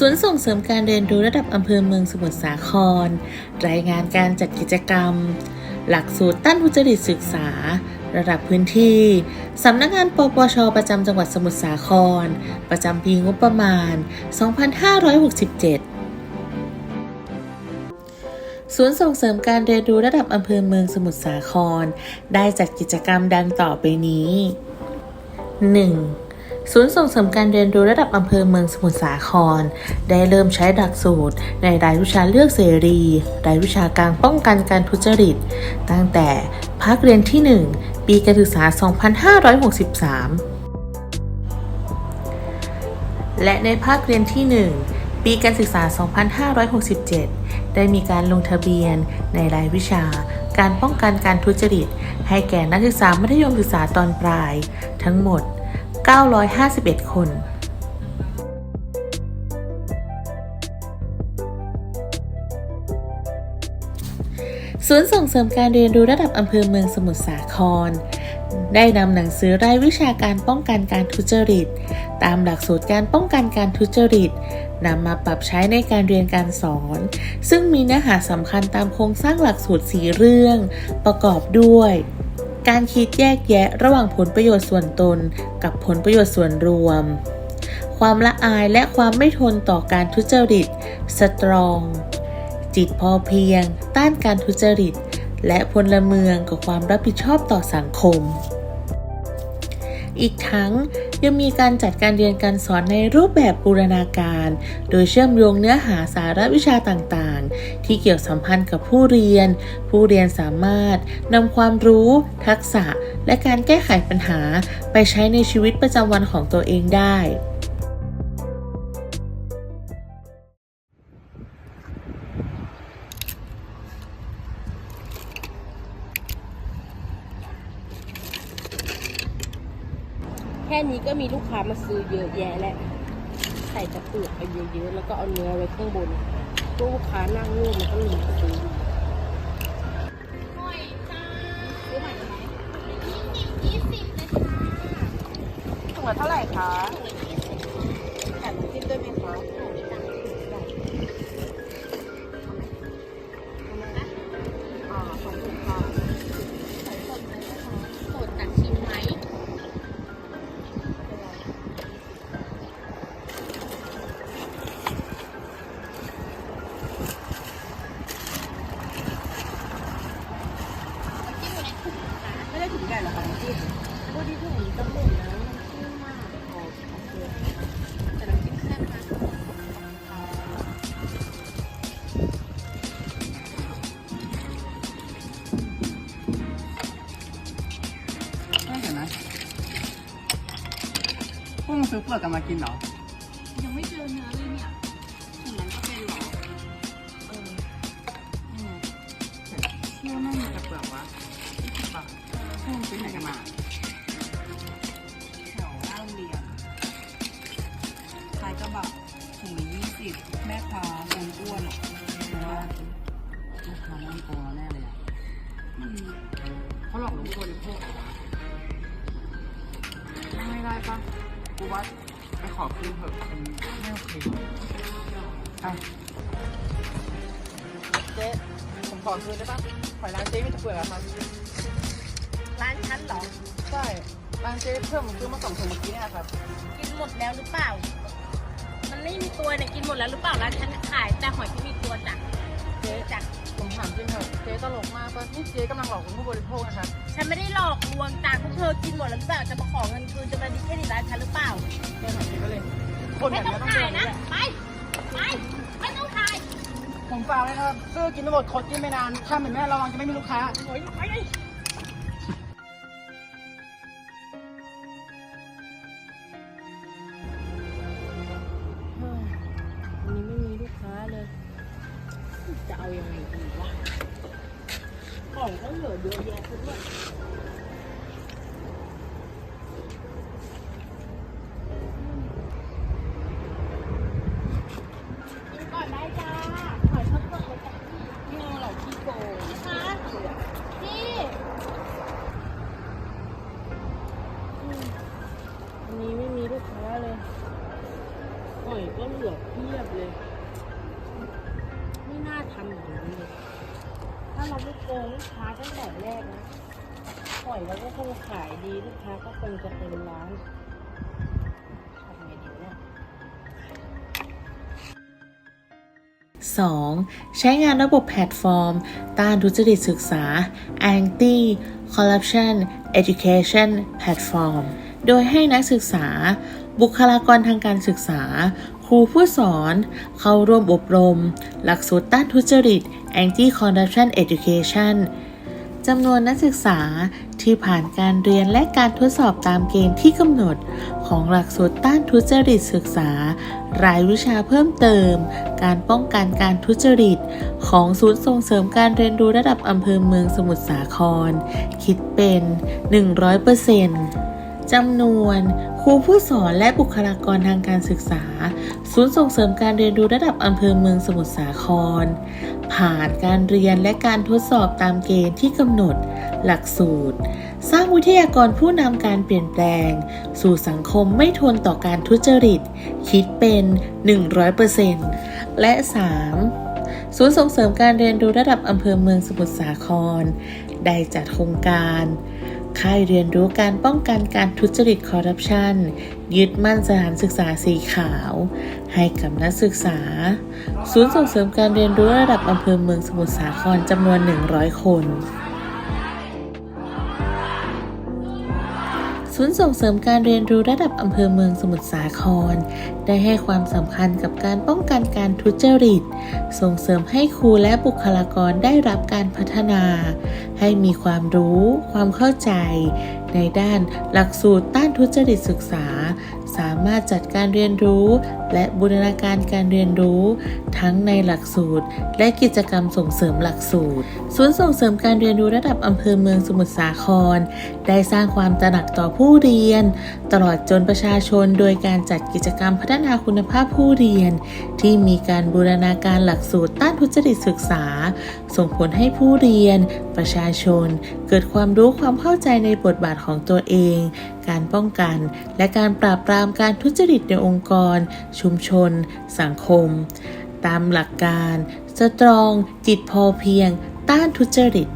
ศูนย์ส่งเสริมการเรียนรู้ระดับอำเภอเมืองสมุทรสาคร รายงานการจัดกิจกรรม หลักสูตรต้านทุจริตศึกษา ระดับพื้นที่สำนักงานปปช ประจำจังหวัดสมุทรสาคร ประจำปีงบประมาณ 2567ศูนย์ส่งเสริมการเรียนรู้ระดับอำเภอเมืองสมุทรสาคร ได้จัดกิจกรรมดังต่อไปนี้ 1. ศูนย์ส่งเสริมการเรียนรู้ระดับอำเภอเมืองสมุทรสาคร ได้เริ่มใช้หลักสูตร ในรายวิชาเลือกเสรี รายวิชาการป้องกันการทุจริต ตั้งแต่ภาคเรียนที่ 1 ปีการศึกษา 2563 และในภาคเรียนที่ 1 ปีการศึกษา 2567 ได้มีการลงทะเบียนในรายวิชาการป้องกันการทุจริต ให้แก่นักศึกษามัธยมศึกษาตอนปลาย ทั้งหมด 951 คน ศูนย์ส่งเสริมการเรียนรู้ระดับอำเภอเมืองสมุทรสาคร ได้นำหนังสือรายวิชาการป้องกันการทุจริต ตามหลักสูตรการป้องกันการทุจริตนำมาปรับใช้ในการเรียนการสอน ซึ่งมีเนื้อหาสำคัญตามโครงสร้างหลักสูตรสีเรื่อง ประกอบด้วย การคิดแยกแยะระหว่างผลประโยชน์ส่วนตน กับผลประโยชน์ส่วนรวม ความละอายและความไม่ทนต่อการทุจริต สตรอง จิตพอเพียง ต้านการทุจริต และพลเมืองกับความรับผิดชอบต่อสังคม อีกทั้ง ยังมีการจัดการเรียนการสอนในรูปแบบบูรณาการ โดยเชื่อมโยงเนื้อหาสาระวิชาต่างๆ ที่เกี่ยวสัมพันธ์กับผู้เรียน ผู้เรียนสามารถนำความรู้ ทักษะ และการแก้ไขปัญหา ไปใช้ในชีวิตประจำวันของตัวเองได้ ค่นี้ก็มีลูกค้ามาซื้อเยอะแยะแล้วใส่กระเปือกไปเยอะๆแล้วก็เอาเนื้อไว้ข้างบนลูกค้านั่งนู่นมันก็มีซื้อถุงละเท่าไหร่คะ งซื้อเปลือกกันมากินเหรอ ยังไม่เจอเนื้อเลยเนี่ยถุงนั้นก็เป็นเหรอ เอออืมเที่ยวนั่งอยู่กับเปลือกวะยี่สิบบาทพวกมึงซื้อไหนกันมาแถวหน้าโรงเรียนขายกระบะถุงละยี่สิบแม่ค้าคนอ้วนๆอะเพราะว่าลูกค้าน่ากลัวแน่เลยอะมันเขาหลอกลวงผู้บริโภคเหรอวะไม่ได้ปะ กูว่าไปขอคืนเถอะมันไม่โอเคอะเจ๊ผมขอคืนได้ปะขอยร้านเจ๊ไม่จะเปลือกอะครับร้านฉันเหรอ ใช่ร้านเจ๊เพิ่มผมซื้อมาสองถุงเมื่อกี้เนี่ยครับ กินหมดแล้วหรือเปล่า มันไม่มีตัวเนี่ยกินหมดแล้วหรือเปล่าร้านฉันขายแต่หอยที่มีตัวจ้ะเจ๊จ้ะผมถามจริงเถอะเจ๊ตลกมากปะนี่เจ๊กำลังหลอกลวงผู้บริโภคนะครับฉันไม่ได้หลอก วงจ้ะพวกเธอกินหมดแล้วหรือเปล่าจะมาขอเงินคืนจะมาดิเครดิตร้านฉันหรือเปล่าเจ๊ถามจริงก็เลย คนแบไม่บต้อนี้งต้องโดถ่ายนนะแหละไป ไป ไม่ต้องถ่ายผมฝากเลยนะครับซื้อกินไม่หมดคดกินไม่นานถ้าเหมือนแม่ระวังจะไม่มีลูกค้า โอ้ยไปเลยวันนี้ไม่มีลูกค้าเลย จะเอายังไงดีวะ ของก็เหลือเยอะแยะซะด้วย ลูกค้าตั้งแต่แรกนะปล่อยแล้วก็คงขายดีลูกค้าก็คงจะเป็นร้านทำไงดีเนี่ย 2. ใช้งานระบบแพลตฟอร์ม ต้านทุจริตศึกษา Anti Corruption Education Platform โดยให้นักศึกษา บุคลากรทางการศึกษา ครูผู้สอน เข้าร่วมอบรม หลักสูตรต้านทุจริต Anti Corruption Education จำนวนนักศึกษาที่ผ่านการเรียนและการทดสอบตามเกณฑ์ที่กำหนด ของหลักสูตรต้านทุจริตศึกษา รายวิชาเพิ่มเติม การป้องกันการทุจริต ของศูนย์ส่งเสริมการเรียนรู้ระดับอำเภอเมืองสมุทรสาคร คิดเป็น 100%จำนวน รูผู้สอนและบุคลากรทางการศึกษา ศูนย์ส่งเสริมการเรียนรู้ระดับอำเภอเมืองสมุทรสาคร ผ่านการเรียนและการทดสอบตามเกณฑ์ที่กำหนด หลักสูตร สร้างวิทยากรผู้นำการเปลี่ยนแปลง สู่สังคมไม่ทนต่อการทุจริต คิดเป็น 100%และ 3. ศูนย์ส่งเสริมการเรียนรู้ระดับอำเภอเมืองสมุทรสาคร ได้จัดโครงการ ค่ายเรียนรู้การป้องกันการทุจริตคอร์รัปชันยึดมั่นสถานศึกษาสีขาว ให้กับนักศึกษา ศูนย์ส่งเสริมการเรียนรู้ระดับอำเภอเมืองสมุทรสาครจำนวน 100 คน ศูนย์ส่งเสริมการเรียนรู้ระดับอำเภอเมืองสมุทรสาคร ได้ให้ความสำคัญกับการป้องกันการทุจริต ส่งเสริมให้ครูและบุคลากรได้รับการพัฒนา ให้มีความรู้ ความเข้าใจ ในด้านหลักสูตรต้านทุจริตศึกษา สามารถจัดการเรียนรู้และบูรณาการการเรียนรู้ ทั้งในหลักสูตร และกิจกรรมส่งเสริมหลักสูตร ศูนย์ส่งเสริมการเรียนรู้ระดับอำเภอเมืองสมุทรสาคร ได้สร้างความตระหนักต่อผู้เรียน ตลอดจนประชาชนโดยการจัดกิจกรรมพัฒนาคุณภาพผู้เรียน ที่มีการบูรณาการหลักสูตรต้านทุจริตศึกษา ส่งผลให้ผู้เรียน ประชาชน เกิดความรู้ความเข้าใจในบทบาทของตัวเอง การป้องกัน และการปราบปรามการทุจริตในองค์กรชุมชน สังคม ตามหลักการ สตรอง จิตพอเพียง ต้านทุจริต